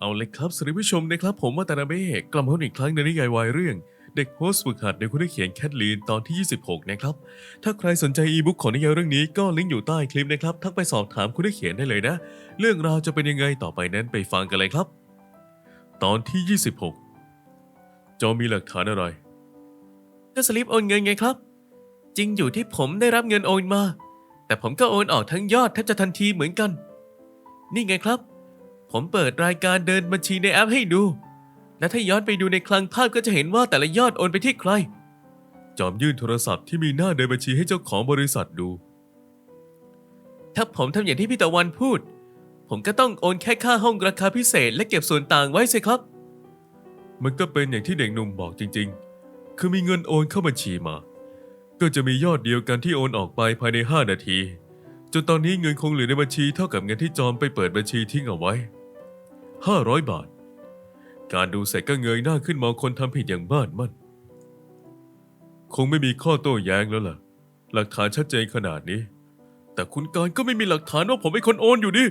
เอาเลยครับสวัสดีผู้ชมนะครับ ผมว่าตานาเบ้กลับมาพบอีกครั้งในนิยายวายเรื่อง เด็กโฮสต์ฝึกหัดในคุณได้เขียนแคทลีนตอนที่ 26 นะครับ ถ้าใครสนใจอีบุ๊กของนิยายเรื่องนี้ก็ลิงก์อยู่ใต้คลิปนะครับ ทักไปสอบถามคุณได้เขียนได้เลยนะ เรื่องราวจะเป็นยังไงต่อไปนั้นไปฟังกันเลยครับ ตอนที่ 26 จอมีหลักฐานอะไร ก็สลิปโอนเงินไงครับ จริงอยู่ที่ผมได้รับเงินโอนมา แต่ผมก็โอนออกทั้งยอดแทบจะทันทีเหมือนกัน นี่ไงครับ ผมเปิดรายการเดินบัญชีในแอปให้ดู และถ้าย้อนไปดูในคลังภาพก็จะเห็นว่าแต่ละยอดโอนไปที่ใคร จอมยื่นโทรศัพท์ที่มีหน้าเดินบัญชีให้เจ้าของบริษัทดู ถ้าผมทำอย่างที่พี่ตะวันพูด ผมก็ต้องโอนแค่ค่าห้องราคาพิเศษ และเก็บส่วนต่างไว้สิครับ มันก็เป็นอย่างที่เด็กหนุ่มบอกจริง ๆ คือมีเงินโอนเข้าบัญชีมา ก็จะมียอดเดียวกันที่โอนออกไปภายใน 5 นาทีจนตอนนี้เงินคงเหลือในบัญชีเท่ากับเงินที่จอมไปเปิดบัญชีทิ้งเอาไว้ 500 บาท การดูเสร็จก็เงยหน้าขึ้นมองคนทำผิดอย่างบ้านมั่น คงไม่มีข้อโต้แย้งแล้วล่ะ หลักฐานชัดเจนขนาดนี้ แต่คุณการก็ไม่มีหลักฐานว่าผมเป็นคนโอนอยู่ดิ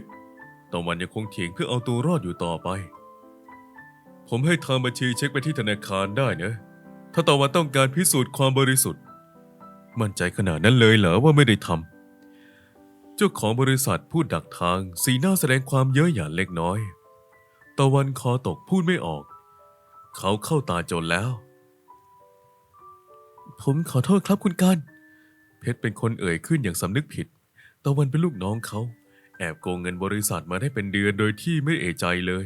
ตะวันยังคงเถียงเพื่อเอาตัวรอดอยู่ต่อไป ผมให้ทางบัญชีเช็คไปที่ธนาคารได้นะ ถ้าตะวันต้องการพิสูจน์ความบริสุทธิ์ มั่นใจขนาดนั้นเลยเหรอว่าไม่ได้ทำเจ้าของบริษัทพูดดักทาง สีหน้าแสดงความเย้ยหยันเล็กน้อย ตะวันคอตกพูดไม่ออก เขาเข้าตาจนแล้ว ผมขอโทษครับคุณการ เพชรเป็นคนเอ่ยขึ้นอย่างสำนึกผิด ตะวันเป็นลูกน้องเขา แอบโกงเงินบริษัทมาได้เป็นเดือนโดยที่ไม่เอะใจเลย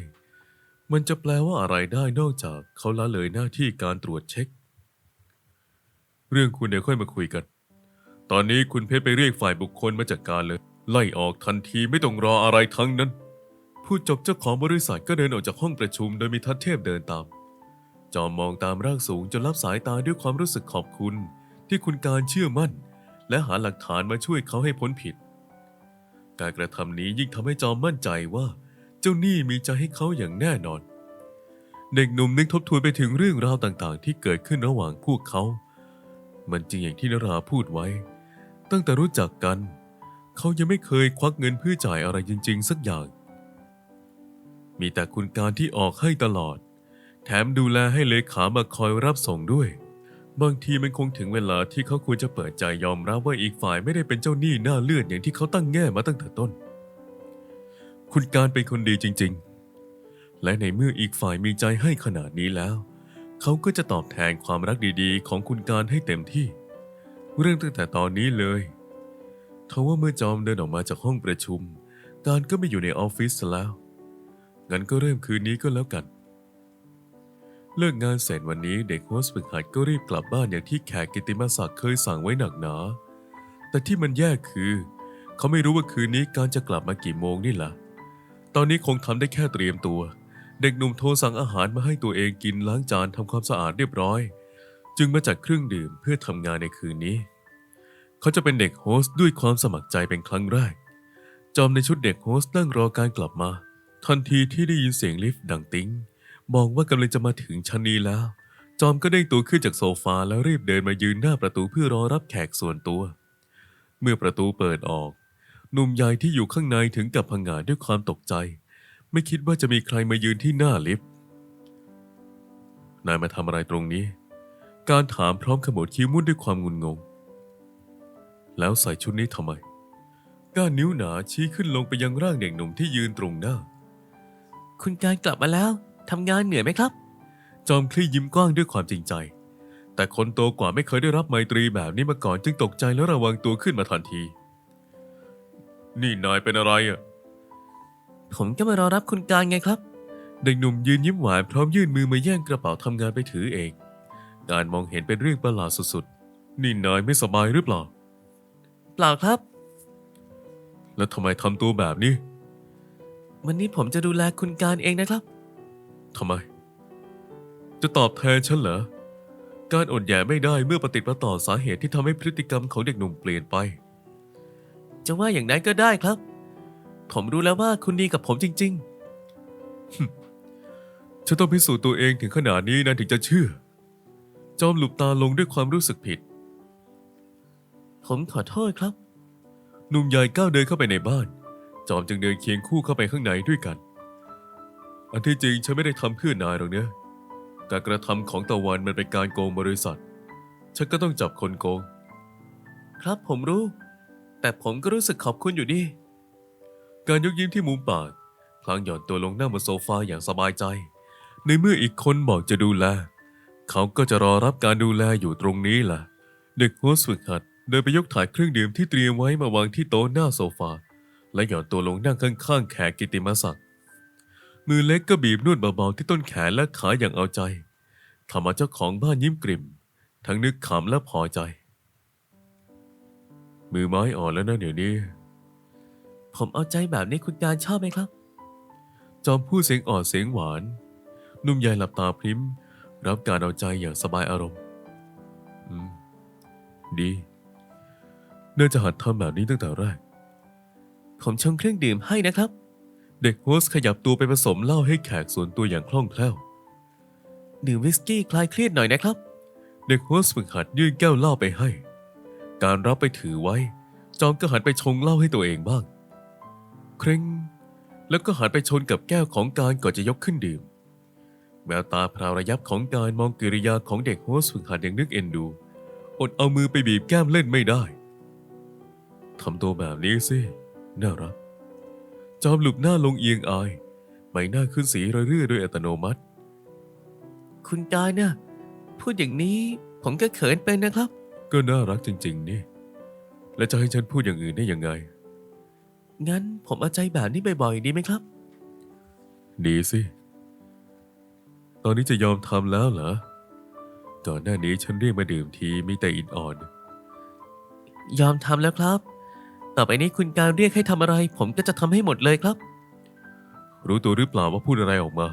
มันจะแปลว่าอะไรได้นอกจากเขาละเลยหน้าที่การตรวจเช็ค เรื่องคุณเดี๋ยวค่อยมาคุยกัน ตอนนี้คุณเพชรไปเรียกฝ่ายบุคคลมาจัดการเลย ไล่ออกทันทีไม่ต้องรออะไรทั้งนั้น พูดจบเจ้าของบริษัทก็เดินออกจากห้องประชุมโดยมีทัศเทพเดินตาม จอมมองตามร่างสูงจนรับสายตาด้วยความรู้สึกขอบคุณ ที่คุณการเชื่อมั่น และหาหลักฐานมาช่วยเขาให้พ้นผิด การกระทำนี้ยิ่งทำให้จอมมั่นใจว่า เจ้าหนี้มีใจให้เขาอย่างแน่นอน เด็กหนุ่มนึกทบทวนไปถึงเรื่องราวต่างๆ ที่เกิดขึ้นระหว่างพวกเขา มันจริงอย่างที่นราพูดไว้ ตั้งแต่รู้จักกัน เขายังไม่เคยควักเงินเพื่อจ่ายอะไรจริง ๆ สักอย่าง มีแต่คุณการที่ออกให้ตลอด แถมดูแลให้เลขามาคอยรับส่งด้วย บางทีมันคงถึงเวลาที่เขาควรจะเปิดใจยอมรับว่าอีกฝ่ายไม่ได้เป็นเจ้าหนี้หน้าเลือดอย่างที่เขาตั้งแง่มาตั้งแต่ต้น คุณการเป็นคนดีจริง ๆ และในเมื่ออีกฝ่ายมีใจให้ขนาดนี้แล้ว เขาก็จะตอบแทนความรักดีๆ ของคุณการให้เต็มที่ เรื่องตั้งแต่ตอนนี้เลยทว่าเมื่อจอมเดินออกมาจากห้องประชุม การก็ไม่อยู่ในออฟฟิศแล้ว งั้นก็เริ่มคืนนี้ก็แล้วกัน เลิกงานเสร็จวันนี้เด็กโฮสต์ฝึกหัดก็รีบกลับบ้านอย่างที่แขกกิติมศักดิ์เคยสั่งไว้หนักหนา แต่ที่มันแย่คือ เขาไม่รู้ว่าคืนนี้การจะกลับมากี่โมงนี่ล่ะ ตอนนี้คงทำได้แค่เตรียมตัว เด็กหนุ่มโทรสั่งอาหารมาให้ตัวเองกินล้างจานทำความสะอาดเรียบร้อย จึงมาจัดเครื่องดื่มเพื่อทำงานในคืนนี้ เขาจะเป็นเด็กโฮสต์ด้วยความสมัครใจเป็นครั้งแรกจอมในชุดเด็กโฮสต์นั่งรอการกลับมา ทันทีที่ได้ยินเสียงลิฟต์ดังติ้งบอกว่ากำลังจะมาถึงชั้นนี้แล้ว จอมก็เด้งตัวขึ้นจากโซฟาแล้วรีบเดินมายืนหน้าประตูเพื่อรอรับแขกส่วนตัว เมื่อประตูเปิดออก หนุ่มใหญ่ที่อยู่ข้างในถึงกับพังงาด้วยความตกใจ ไม่คิดว่าจะมีใครมายืนที่หน้าลิฟต์นายมาทำอะไรตรงนี้ การถามพร้อมขมวดคิ้วมุ่นด้วยความงุนงง แล้วใส่ชุดนี้ทำไม ก้านนิ้วหนาชี้ขึ้นลงไปยังร่างเด็กหนุ่มที่ยืนตรงหน้า คุณการกลับมาแล้วทำงานเหนื่อยไหมครับ จอมคลี่ยิ้มกว้างด้วยความจริงใจ แต่คนโตกว่าไม่เคยได้รับไมตรีแบบนี้มาก่อนจึงตกใจและระวังตัวขึ้นมาทันที นี่นายเป็นอะไรอะ ผมก็มารอรับคุณการไงครับ เด็กหนุ่มยืนยิ้มหวานพร้อมยื่นมือมาแย่งกระเป๋าทำงานไปถือเอง การมองเห็นเป็นเรื่องประหลาดสุดๆ นี่นายไม่สบายหรือเปล่า เปล่าครับ แล้วทำไมทำตัวแบบนี้ วันนี้ผมจะดูแลคุณการเองนะครับ ทำไม จะตอบแทนฉันเหรอ การอดแย่ไม่ได้เมื่อปฏิดประต่อสาเหตุที่ทำให้พฤติกรรมของเด็กหนุ่มเปลี่ยนไป จะว่าอย่างนั้นก็ได้ครับ ผมรู้แล้วว่าคุณดีกับผมจริง ๆ ฉันต้องพิสูจน์ตัวเองถึงขนาดนี้นะถึงจะเชื่อ จอมหลุบตาลงด้วยความรู้สึกผิด ผมขอโทษครับ หนุ่มใหญ่ก้าวเดินเข้าไปในบ้าน จอมจึงเดินเคียงคู่เข้าไปข้างในด้วยกัน อันที่จริงฉันไม่ได้ทำเพื่อนายหรอกเนะการกระทำของตะวันมันเป็นการโกงบริษัท ฉันก็ต้องจับคนโกง ครับผมรู้ แต่ผมก็รู้สึกขอบคุณอยู่ดี การยกยิ้มที่มุมปากพลางหย่อนตัวลงนั่งบนโซฟาอย่างสบายใจ ในเมื่ออีกคนบอกจะดูแล เขาก็จะรอรับการดูแลอยู่ตรงนี้แหละเด็กโฮสต์ฝึกหัดเดินไปยกถาดเครื่องดื่มที่เตรียมไว้มาวางที่โต๊ะหน้าโซฟา และหย่อนตัวลงนั่งข้างๆแขกกิติมศักดิ์มือเล็กก็บีบนวดเบาๆที่ต้นแขนและขาอย่างเอาใจทำเอาเจ้าของบ้านยิ้มกริ่มทั้งนึกขำและพอใจ มือไม้อ่อนแล้วนะเดี๋ยวนี้ ผมเอาใจแบบนี้คุณการชอบไหมครับ จอมพูดเสียงอ่อนเสียงหวาน นุ่มใหญ่หลับตาพริ้ม รับการเอาใจอย่างสบายอารมณ์อืมดีน่าจะหัดทำแบบนี้ตั้งแต่แรก ผมชงเครื่องดื่มให้นะครับ เด็กโฮสขยับตัวไปผสมเหล้าให้แขกส่วนตัวอย่างคล่องแคล่ว ดื่มวิสกี้คลายเครียดหน่อยนะครับ เด็กโฮสฝึกหัดยื่นแก้วเหล้าไปให้ การรับไปถือไว้ จอมก็หันไปชงเหล้าให้ตัวเองบ้าง เคร่ง แล้วก็หันไปชนกับแก้วของการก่อนจะยกขึ้นดื่ม แววตาพราวระยับของการมองกิริยาของเด็กโฮสฝึกหัดอย่างนึกเอ็นดู อดเอามือไปบีบแก้มเล่นไม่ได้ทำตัวแบบนี้สิ น่ารัก จอมหลุบหน้าลงเอียงอาย ใบหน้าขึ้นสีระเรื่อโดยอัตโนมัติ คุณกายนะพูดอย่างนี้ผมก็เขินเป็นนะครับ ก็น่ารักจริง ๆ นี่ แล้วจะให้ฉันพูดอย่างอื่นได้ยังไง งั้นผมเอาใจแบบนี้บ่อยๆ ดีไหมครับ ดีสิ ตอนนี้จะยอมทำแล้วเหรอก่อนหน้านี้ฉันเรียกมาดื่มทีมีแต่อินอ่อน ยอมทำแล้วครับ ต่อไปนี้คุณการเรียกให้ทำอะไร ผมก็จะทำให้หมดเลยครับ รู้ตัวหรือเปล่าว่าพูดอะไรออกมา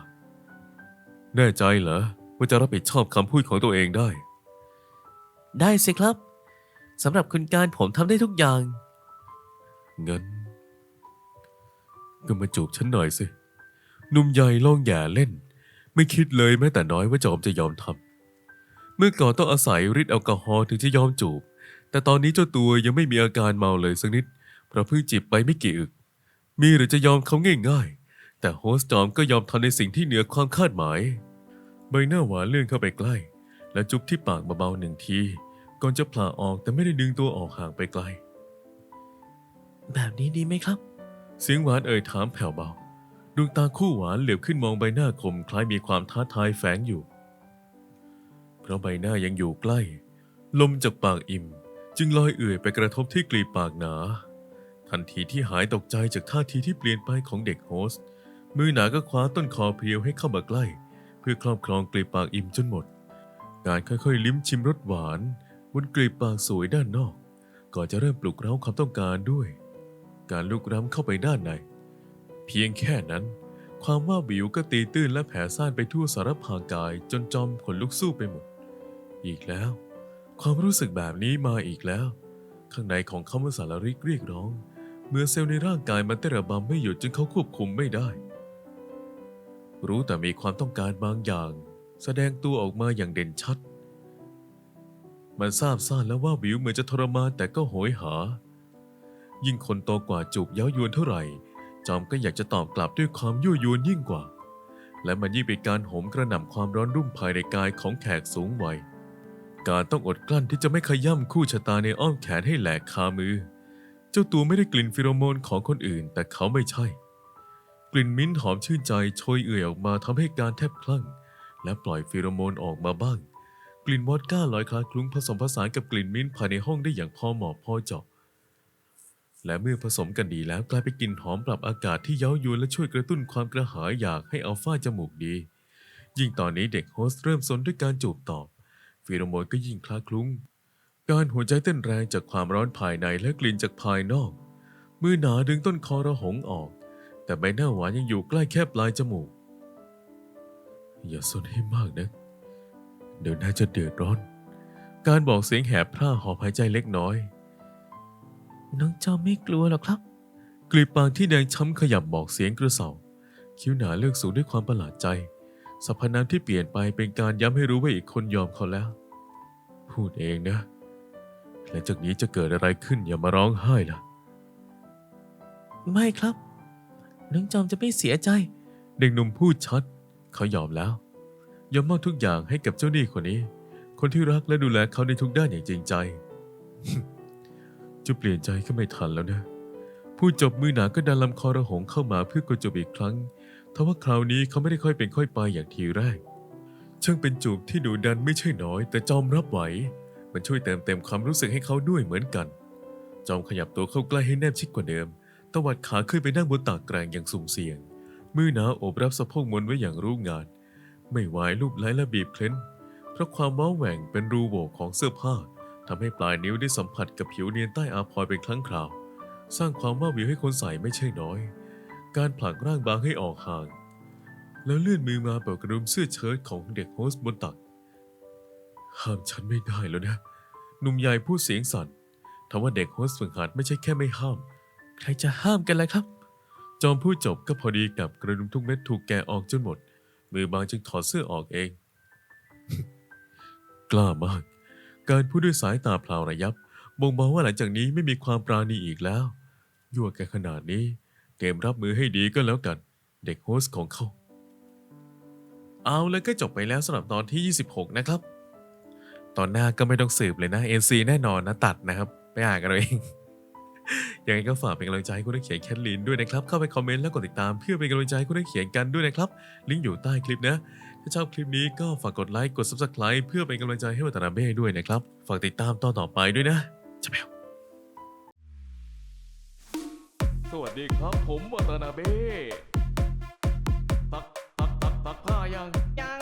แน่ใจเหรอว่าจะรับผิดชอบคำพูดของตัวเองได้ ได้สิครับสำหรับคุณการผมทำได้ทุกอย่าง งั้น ก็มาจูบฉันหน่อยสิหนุ่มใหญ่ลองแย่เล่น ไม่คิดเลยแม้แต่น้อยว่าจอมจะยอมทำเมื่อก่อนต้องอาศัยฤทธิ์แอลกอฮอล์ถึงจะยอมจูบ แต่ตอนนี้เจ้าตัวยังไม่มีอาการเมาเลยสักนิด เพราะเพิ่งจิบไปไม่กี่อึก มีหรือจะยอมเขาง่ายๆ แต่โฮสต์จอมก็ยอมทำในสิ่งที่เหนือความคาดหมาย ใบหน้าหวานเลื่อนเข้าไปใกล้ และจุบที่ปากเบาๆหนึ่งที ก่อนจะผละออกแต่ไม่ได้ดึงตัวออกห่างไปไกล แบบนี้ดีไหมครับ เสียงหวานเอ่ยถามแผ่วเบา ดวงตาคู่หวานเหลียวขึ้นมองใบหน้าคมคล้ายมีความท้าทายแฝงอยู่ เพราะใบหน้ายังอยู่ใกล้ ลมจากปากอิ่ม จึงลอยเอื่อยไปกระทบที่กลีบปากหนา ทันทีที่หายตกใจจากท่าทีที่เปลี่ยนไปของเด็กโฮสต์ มือหนาก็คว้าต้นคอเพรียวให้เข้ามาใกล้ เพื่อครอบครองกลีบปากอิ่มจนหมด การค่อยๆ ลิ้มชิมรสหวานบนกลีบปากสวยด้านนอก ก่อนจะเริ่มปลุกเร้าความต้องการด้วย การลุกล้ำเข้าไปด้านใน เพียงแค่นั้น ความว่าบิวก็ตีตื้นและแผ่ซ่านไปทั่วสารพางกายจนจอมขนลุกสู้ไปหมด อีกแล้ว ความรู้สึกแบบนี้มาอีกแล้ว ข้างในของเขามันสารริกเรียกร้อง เมื่อเซลล์ในร่างกายมันเต้นระบำไม่หยุดจนเขาควบคุมไม่ได้ รู้แต่มีความต้องการบางอย่าง แสดงตัวออกมาอย่างเด่นชัด มันทราบซ่านแล้วว่าบิวเหมือนจะทรมานแต่ก็โหยหา ยิ่งคนโตกว่าจูบเย้ายวนเท่าไหร่ จอมก็อยากจะตอบกลับด้วยความยั่วยวนยิ่งกว่าและมันยิ่งเป็นการโหมกระหน่ำความร้อนรุ่มภายในกายของแขกสูงวัย การต้องอดกลั้นที่จะไม่ขย่ำคู่ชะตาในอ้อมแขนให้แหลกคามือ เจ้าตัวไม่ได้กลิ่นฟิโรโมนของคนอื่น แต่เขาไม่ใช่ กลิ่นมิ้นท์หอมชื่นใจโชยเอื่อยออกมาทำให้การแทบคลั่ง และปล่อยฟิโรโมนออกมาบ้าง กลิ่นวอดก้าลอยคลาคลุ้งผสมผสานกับกลิ่นมิ้นท์ภายในห้องได้อย่างพอเหมาะพอเจาะและเมื่อผสมกันดีแล้วกลายเป็นกลิ่นหอมปรับอากาศที่เย้ายวนและช่วยกระตุ้นความกระหายอยากให้อัลฟาจมูกดี ยิ่งตอนนี้เด็กโฮสต์เริ่มสนด้วยการจูบตอบ ฟีโรโมนก็ยิ่งคลาคลุ้ง การหัวใจเต้นแรงจากความร้อนภายในและกลิ่นจากภายนอก มือหนาดึงต้นคอระหงออก แต่ใบหน้าหวานยังอยู่ใกล้แค่ปลายจมูก อย่าสนให้มากนะ เดี๋ยวน่าจะเดือดร้อน การบอกเสียงแหบพร่าหอบหายใจเล็กน้อย น้องจอมไม่กลัวหรอกครับ กลีบปากที่แดงช้ำขยับบอกเสียงกระเสาคิ้วหนาเลือกสูงด้วยความประหลาดใจ สรรพนามที่เปลี่ยนไปเป็นการย้ำให้รู้ว่าอีกคนยอมเขาแล้ว พูดเองนะ และจากนี้จะเกิดอะไรขึ้นอย่ามาร้องไห้ล่ะ ไม่ครับน้องจอมจะไม่เสียใจ เด็กหนุ่มพูดชัด เขายอมแล้ว ยอมมอบทุกอย่างให้กับเจ้าหนี้คนนี้ คนที่รักและดูแลเขาในทุกด้านอย่างจริงใจ จะเปลี่ยนใจก็ไม่ทันแล้วนะผู้จบมือหนาก็ดันลำคอระหงเข้ามาเพื่อกดจบอีกครั้ง ทว่าคราวนี้เขาไม่ได้ค่อยเป็นค่อยไปอย่างทีแรก ช่างเป็นจูบที่ดุดันไม่ใช่น้อย แต่จอมรับไหว มันช่วยเติมเต็มความรู้สึกให้เขาด้วยเหมือนกัน จอมขยับตัวเข้าใกล้ให้แนบชิดกว่าเดิม ตวัดขาขึ้นไปนั่งบนตากแกรงอย่างสุ่มเสี่ยง มือหนาโอบรับสะโพกมนไว้อย่างรู้งาน ไม่ไหวรูปไล้และบีบเคล้น เพราะความว้าแหว่งเป็นรูโหว่ของเสื้อผ้าทำให้ปลายนิ้วได้สัมผัสกับผิวเนียนใต้อาพรเป็นครั้งคราว สร้างความว้าวิวให้คนใส่ไม่ใช่น้อย การผลักร่างบางให้ออกห่าง แล้วเลื่อนมือมาเปิดกระดุมเสื้อเชิ้ตของเด็กโฮสบนตัก ห้ามฉันไม่ได้แล้วนะ หนุ่มใหญ่พูดเสียงสั่นทว่าเด็กโฮสฝึกหัดไม่ใช่แค่ไม่ห้าม ใครจะห้ามกันล่ะครับ จอมพูดจบก็พอดีกับกระดุมทุกเม็ดถูกแกออกจนหมด มือบางจึงถอดเสื้อออกเอง กล้ามาก การพูดด้วยสายตาเปล่าระยับบ่งบอกว่าหลังจากนี้ไม่มีความปราณีอีกแล้วยั่วแกขนาดนี้ เตรียมรับมือให้ดีก็แล้วกัน เด็กโฮสของเขา เอาแล้วก็จบไปแล้วสำหรับตอนที่ 26 นะครับ ตอนหน้าก็ไม่ต้องสืบเลยนะ NC แน่นอนนะตัดนะครับ ไปอ่านกันเอาเอง ยังไงก็ฝากเป็นกำลังใจให้คุณนักเขียนแคทลินด้วยนะครับ เข้าไปคอมเมนต์แล้วกดติดตามเพื่อเป็นกำลังใจให้คุณนักเขียนกันด้วยนะครับ ลิงก์อยู่ใต้คลิปนะ ถ้าชอบคลิปนี้ก็ฝากกดไลค์ กด Subscribe เพื่อเป็นกำลังใจให้วัตนาเบ้ด้วยนะครับ ฝากติดตามตอนต่อไปด้วยนะจะแมว สวัสดีครับผมวัตนาเบ้ตักตักตักตักผ้ายังยัง